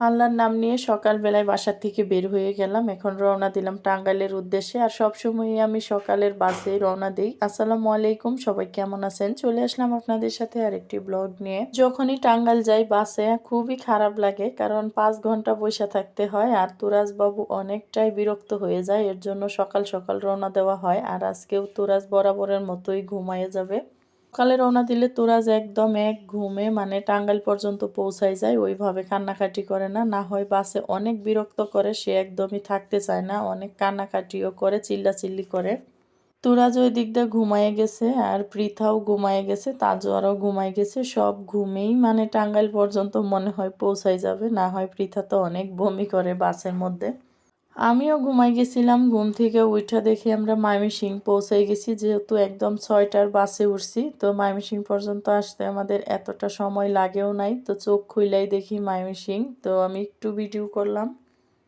আল্লাহর নাম নিয়ে সকালবেলায় বাসার থেকে বের হয়ে গেলাম। এখন রওনা দিলাম টাঙ্গাইলের উদ্দেশ্যে আর সবসময়ই আমি সকালের বাসে রওনা দিই। আসসালামু আলাইকুম, সবাই কেমন আছেন? চলে আসলাম আপনাদের সাথে আরেকটি ব্লগ নিয়ে। যখনই টাঙ্গাইল যাই বাসে, খুবই খারাপ লাগে কারণ পাঁচ ঘণ্টা বসে থাকতে হয় আর তুরাজ বাবু অনেকটাই বিরক্ত হয়ে যায়। এর জন্য সকাল সকাল রওনা দেওয়া হয় আর আজকেও তুরাজ বরাবরের মতোই ঘুমায় যাবে। সকালে রওনা দিলে তোরাজ একদম এক ঘুমে মানে টাঙ্গাইল পর্যন্ত পৌঁছাই যায়। ওইভাবে কান্নাকাটি করে না। না হয় বাসে অনেক বিরক্ত করে, সে একদমই থাকতে চায় না। অনেক কান্নাকাটিও করে, চিল্লাচিল্লি করে। তুরাজ ওই দিক দিয়ে ঘুমায় গেছে আর পৃথাও ঘুমায় গেছে তাজোয়ারও ঘুমায় গেছে। সব ঘুমেই মানে টাঙ্গাইল পর্যন্ত মনে হয় পৌঁছাই যাবে। না হয় পৃথা তো অনেক বমি করে বাসের মধ্যে। আমিও ঘুমাই গেছিলাম, ঘুম থেকে উঠা দেখে আমরা ময়মনসিং পৌঁছাই গেছি, যেহেতু একদম ছয়টার বাসে উঠছি, তো ময়মনসিং পর্যন্ত আসতে আমাদের এতটা সময় লাগেও নাই, তো চোখ খুইলাই দেখি ময়মনসিং, তো আমি একটু ভিডিও করলাম।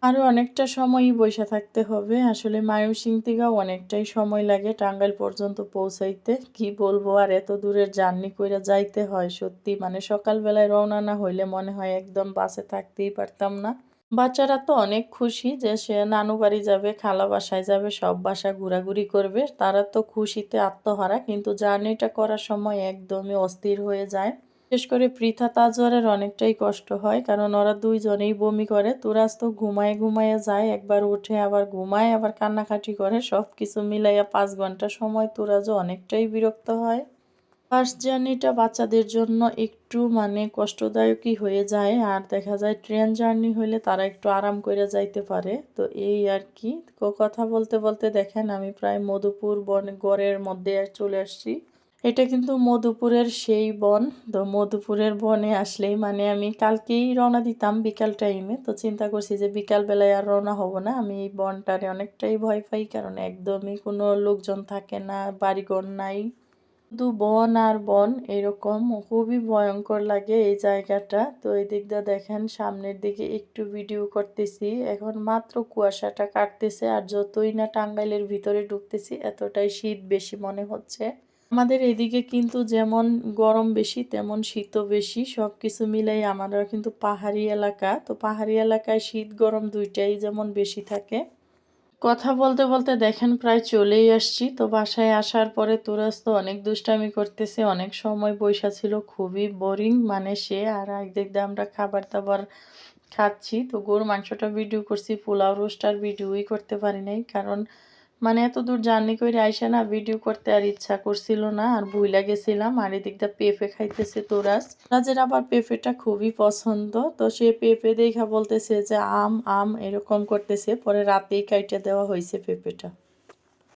আরও অনেকটা সময়ই বসে থাকতে হবে, আসলে ময়মনসিং থেকেও অনেকটাই সময় লাগে টাঙ্গাইল পর্যন্ত পৌঁছাইতে, কি বলব আর এত দূরের জার্নি করে যাইতে হয়, সত্যি মানে সকালবেলায় রওনা না হইলে মনে হয় একদম বাসে থাকতেই পারতাম না। বাচ্চারা তো অনেক খুশি যে সে নানু বাড়ি যাবে, খালা বাসায় যাবে, সব বাসা ঘোরাঘুরি করবে। তারা তো খুশিতে আত্মহারা, কিন্তু জার্নিটা করার সময় একদমই অস্থির হয়ে যায়। বিশেষ করে পৃথা তাজওয়ারের অনেকটাই কষ্ট হয়, কারণ ওরা দুইজনেই বমি করে। তুরাজ তো ঘুমায় ঘুমায় যায়, একবার উঠে আবার ঘুমায়, আবার কান্নাকাটি করে সব কিছু মিলাইয়া পাঁচ ঘণ্টা সময় তুরাজও অনেকটাই বিরক্ত হয়। ফার্স্ট জার্নিটা বাচ্চাদের জন্য একটু মানে কষ্টদায়কই হয়ে যায়। আর দেখা যায় ট্রেন জার্নি হলে তারা একটু আরাম করে যাইতে পারে। তো এই আর কি। কথা বলতে বলতে দেখেন আমি প্রায় মধুপুর বন, গড়ের মধ্যে চলে আসছি। এটা কিন্তু মধুপুরের সেই বন। তো মধুপুরের বনে আসলেই মানে আমি কালকেই রওনা দিতাম বিকাল টাইমে। তো চিন্তা করছি যে বিকালবেলায় আর রওনা হব না। আমি এই বনটারে অনেকটাই ভয় পাই। কারণ একদমই কোনো লোকজন থাকে না, বাড়িঘর নাই। শুধু বন আর বন এরকম খুবই ভয়ঙ্কর লাগে এই জায়গাটা। তো এই দিকটা দেখেন, সামনের দিকে একটু ভিডিও করতেছি। এখন মাত্র কুয়াশাটা কাটতেছে আর যতই না টাঙ্গাইলের ভিতরে ঢুকতেছি, এতটাই শীত বেশি মনে হচ্ছে। আমাদের এদিকে কিন্তু যেমন গরম বেশি, তেমন শীতও বেশি। সব কিছু মিলাই আমরা কিন্তু পাহাড়ি এলাকা। তো পাহাড়ি এলাকায় শীত গরম দুইটাই যেমন বেশি থাকে। কথা বলতে বলতে দেখেন প্রায় চলেই আসছি। তো বাসায় আসার পরে তুরাজ তো অনেক দুষ্টামি করতেছে, অনেক সময় বৈশা ছিল, খুবই বোরিং মানে সে আর এক দিয়ে আমরা খাবার দাবার খাচ্ছি। তো গরুর মাংসটা ভিডিও করছি, পোলাও রোস্টার ভিডিওই করতে পারি নাই, কারণ মানে এত দূর জার্নি করে আইসা না ভিডিও করতে আর ইচ্ছা করছিল না, আর ভুইলা গেছিলাম, আর এদিকটা পেঁপে খাইতেছে তোরাজ। রাজের আবার পেঁপেটা খুবই পছন্দ, তো সে পেঁপে দেখা বলতেছে যে আম আম এরকম করতেছে, পরে রাতেই কাইটে দেওয়া হয়েছে পেঁপেটা।